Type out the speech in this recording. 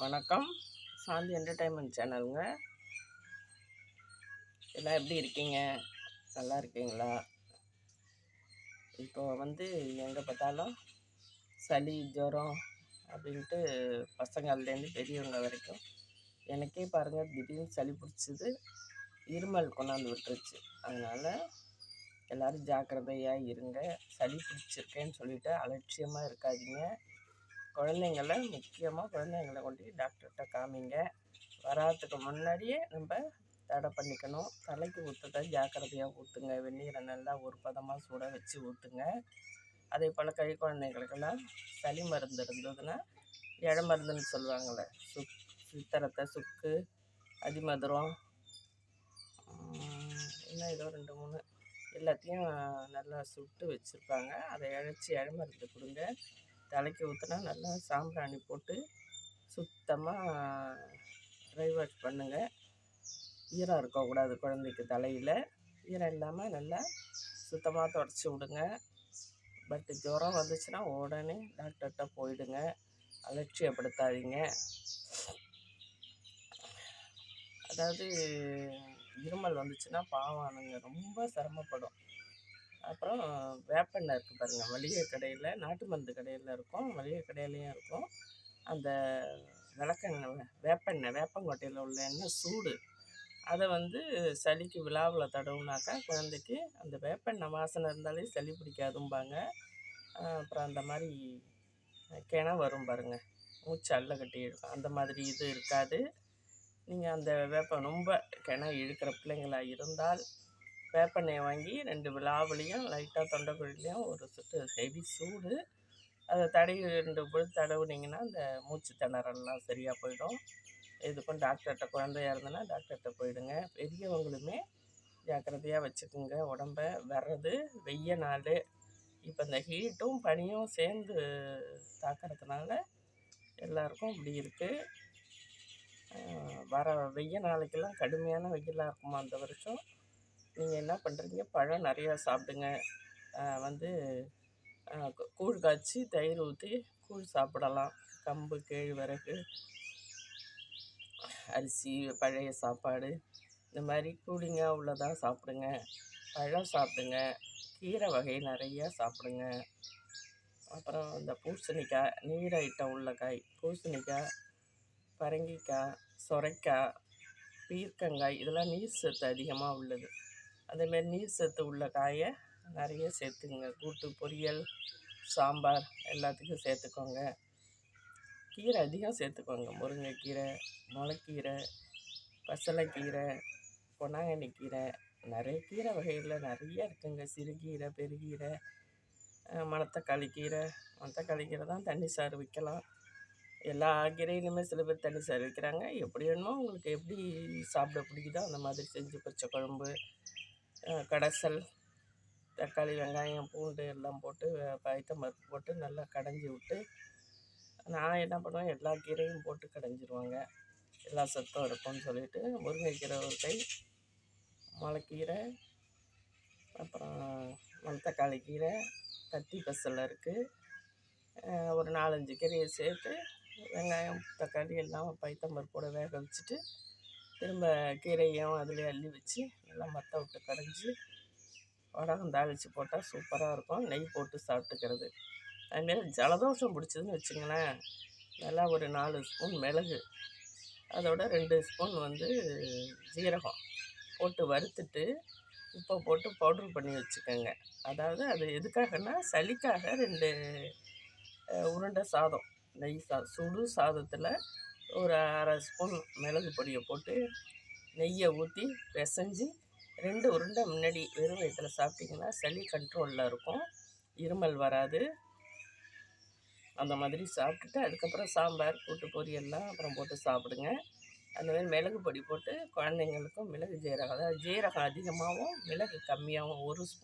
வணக்கம். சாந்தி என்டர்டைன்மெண்ட் சேனலுங்க. எல்லாம் எப்படி இருக்கீங்க? நல்லா இருக்கீங்களா? இப்போ வந்து எங்கே பார்த்தாலும் சளி ஜுரம் அப்படின்ட்டு பசங்கள்லேருந்து பெரியவங்க வரைக்கும் எனக்கே பாருங்கள் திடீர்னு சளி பிடிச்சிது இருமல் கொண்டாந்து விட்டுருச்சு. அதனால் எல்லோரும் ஜாக்கிரதையாக இருங்க. சளி பிடிச்சிருக்கேன்னு சொல்லிவிட்டு அலட்சியமாக இருக்காதீங்க. குழந்தைங்கள முக்கியமாக குழந்தைங்கள கொண்டு டாக்டர்கிட்ட காமிங்க. வராதுக்கு முன்னாடியே நம்ம தடை பண்ணிக்கணும். தலைக்கு ஊற்றுறத ஜாக்கிரதையாக ஊற்றுங்க வெந்நீரை நல்லா ஒரு பதமாக சூட வச்சு ஊற்றுங்க அதே போல் கை குழந்தைங்களுக்கெல்லாம் சளி மருந்து இருந்ததுன்னா இழ மருந்துன்னு சொல்லுவாங்கள்ல சுக் சித்தரத்தை சுக்கு அதிமதுரம் இன்னும் ஏதோ ரெண்டு மூணு எல்லாத்தையும் நல்லா சுட்டு வச்சுருப்பாங்க. அதை இழைச்சி இழ மருந்து கொடுங்க. தலைக்கு ஊற்றினா நல்லா சாம்பிராணி போட்டு சுத்தமாக ட்ரை வாஷ் பண்ணுங்கள் ஈரம் இருக்கக்கூடாது குழந்தைக்கு தலையில். ஈரம் இல்லாமல் நல்லா சுத்தமாக தொடச்சி விடுங்க. பட்டு ஜுரம் வந்துச்சுன்னா உடனே டாக்டர்கிட்ட போயிடுங்க. அலட்சியப்படுத்தாதீங்க. அதாவது இருமல் வந்துச்சுன்னா பாவானுங்க ரொம்ப சிரமப்படும். அப்புறம் வேப்பெண்ணெய் இருக்குது பாருங்கள் மளிகை கடையில் நாட்டு மருந்து கடையில் இருக்கும். மளிகை கடையிலையும் இருக்கும். அந்த விளக்கெண்ணெய் வேப்பெண்ணெய் வேப்பங்கொட்டையில் உள்ள எண்ணெய் சூடு. அதை வந்து சளிக்கு விழாவில் தடவுனாக்கா குழந்தைக்கு அந்த வேப்பெண்ணெய் வாசனை இருந்தாலே சளி பிடிக்காதும்பாங்க. அப்புறம் அந்த மாதிரி கிண வரும் பாருங்கள் மூச்சு அல்ல கட்டி இருக்கும். அந்த மாதிரி இது இருக்காது. நீங்கள் அந்த வேப்பம் ரொம்ப கிண இழுக்கிற பிள்ளைங்களாக இருந்தால் வேப்பெண்ணெயை வாங்கி ரெண்டு விழாவிலையும் லைட்டாக தொண்டைக்குழிலையும் ஒரு சுட்டு ஹெவி சூடு. அதை தடவி ரெண்டு பொழுது தடவுனீங்கன்னா அந்த மூச்சு திணறல்லாம் சரியாக போயிடும். இதுக்கும் டாக்டர்கிட்ட குழந்தையா இருந்ததுன்னா டாக்டர்கிட்ட போயிடுங்க. பெரியவங்களுமே ஜாக்கிரதையாக வச்சுக்கோங்க. உடம்ப வர்றது வெய்ய நாள். இப்போ இந்த ஹீட்டும் பனியும் சேர்ந்து தாக்கிறதுனால எல்லாருக்கும் இப்படி இருக்குது வர வெய்ய நாளைக்கெல்லாம் கடுமையான வெயிலாக இருக்குமா அந்த வருஷம்? நீங்கள் என்ன பண்ணுறீங்க பழம் நிறையா சாப்பிடுங்க. வந்து கூழ் காய்ச்சி தயிர் ஊற்றி கூழ் சாப்பிடலாம். கம்பு கேழ்வரகு அரிசி பழைய சாப்பாடு. இந்த மாதிரி கூலிங்காக உள்ளதாக சாப்பிடுங்க. பழம் சாப்பிடுங்க. கீரை வகை நிறையா சாப்பிடுங்க. அப்புறம் இந்த பூசணிக்காய் நீர் ஐட்டம் உள்ள காய் பூசணிக்காய் பரங்கிக்காய் சுரைக்காய் பீர்க்கங்காய் இதெல்லாம் நீர் சத்து அதிகமாக உள்ளது. அதேமாரி நீர் சத்து உள்ள காயை நிறைய சேர்த்துக்குங்க கூட்டு பொரியல் சாம்பார் எல்லாத்துக்கும் சேர்த்துக்கோங்க கீரை அதிகம் சேர்த்துக்கோங்க முருங்கைக்கீரை முளைக்கீரை பசலைக்கீரை பொன்னாங்கண்ணி கீரை நிறைய கீரை வகைகளில் நிறைய இருக்குங்க. சிறுகீரை பெருகீரை மணத்தக்காளி கீரை மணத்தக்காளி கீரை தான் தண்ணி சாறு வைக்கலாம். எல்லா கீரையிலுமே சில பேர் தண்ணி சாறு வைக்கிறாங்க. எப்படி வேணுமோ உங்களுக்கு எப்படி சாப்பிட பிடிக்குதோ அந்த மாதிரி செஞ்சு பச்சை குழம்பு கடைசல் தக்காளி வெங்காயம் பூண்டு எல்லாம் போட்டு பயத்தம் பருப்பு போட்டு நல்லா கடைஞ்சி விட்டு நான் என்ன பண்ணுவேன் எல்லா கீரையும் போட்டு கடைஞ்சிருவாங்க. எல்லா சத்தும் இருக்கும்னு சொல்லிட்டு முருங்கைக்கீரை ஒரு கை முளைக்கீரை அப்புறம் மணத்தக்காளி கீரை கத்தி பசல் இருக்குது ஒரு நாலஞ்சு கீரையை சேர்த்து வெங்காயம் தக்காளி எல்லாம் பைத்தம்பருப்போடு வேக வச்சுட்டு திரும்ப கீரையும் அதிலே அள்ளி வச்சு நல்லா மற்ற விட்டு கடைஞ்சி வடகம் தாளித்து போட்டால் சூப்பராக இருக்கும். நெய் போட்டு சாப்பிட்டுக்கிறது. அதுமாரி ஜலதோஷம் பிடிச்சதுன்னு வச்சுங்களேன் நல்லா ஒரு நாலு ஸ்பூன் மிளகு அதோட ரெண்டு ஸ்பூன் வந்து ஜீரகம் போட்டு வறுத்துட்டு உப்பை போட்டு பவுட்ரு பண்ணி வச்சுக்கோங்க. அதாவது அது எதுக்காகனா சளிக்காக ரெண்டு உருண்டை சாதம் நெய் சா சுடு சாதத்தில் ஒரு அரை ஸ்பூன் மிளகு பொடியை போட்டு நெய்யை ஊற்றி பிசைஞ்சு ரெண்டு உருண்டை முன்னாடி வெறும் வயிற்றில் சாப்பிட்டிங்கன்னா சளி கண்ட்ரோலில் இருக்கும். இருமல் வராது. அந்த மாதிரி சாப்பிட்டுட்டு அதுக்கப்புறம் சாம்பார் கூட்டு பொரியல்லாம் அப்புறம் போட்டு சாப்பிடுங்க. அந்த மாதிரி மிளகு பொடி போட்டு குழந்தைங்களுக்கும் மிளகு ஜீரகம் அதாவது ஜீரகம் அதிகமாகவும் மிளகு கம்மியாகவும் ஒரு ஸ்பூன்